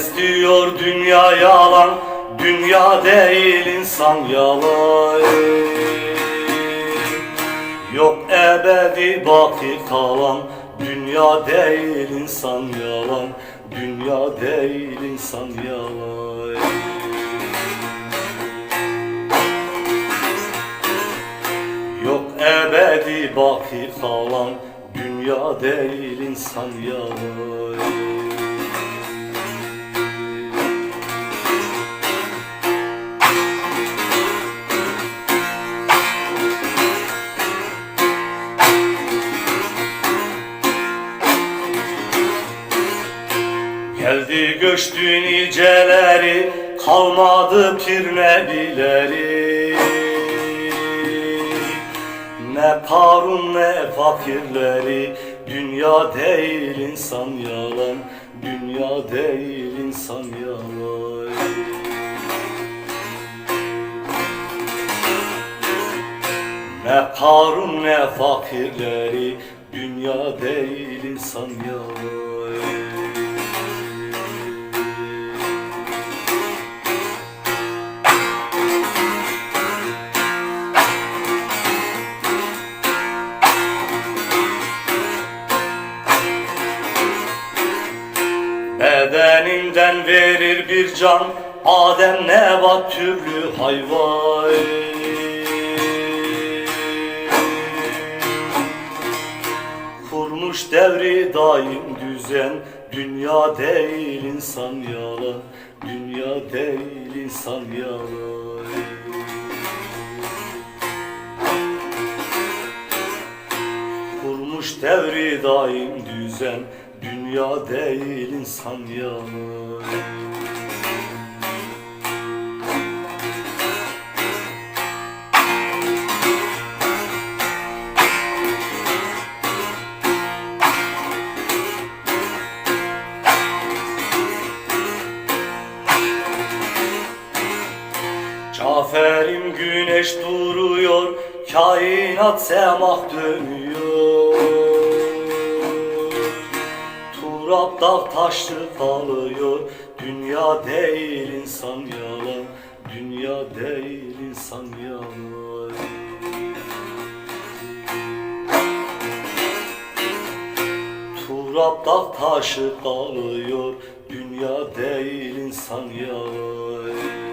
Herkes diyor dünya yalan Dünya değil insan yalan. Yok ebedi baki kalan Dünya değil insan yalan. Dünya değil insan yalan. Yok ebedi baki kalan Dünya değil insan yalan Geldi göçtü niceleri Kalmadı pir nebileri Ne Karun ne fakirleri Dünya değil insan yalan Dünya değil insan yalan. Ne Karun ne fakirleri Dünya değil insan yalan Bedeninden verir bir can Adem nebat türlü hayvan. Kurmuş devri daim düzen Dünya değil insan yalan Dünya değil insan yalan. Kurmuş devri daim düzen Dünya değil insan yalan Cafer'im güneş duruyor Kainat semah dönüyor Turap dağ taşlı kalıyor. Dünya değil insan yalan. Dünya değil insan yalan. Turap dağ taşı kalıyor. Dünya değil insan yalan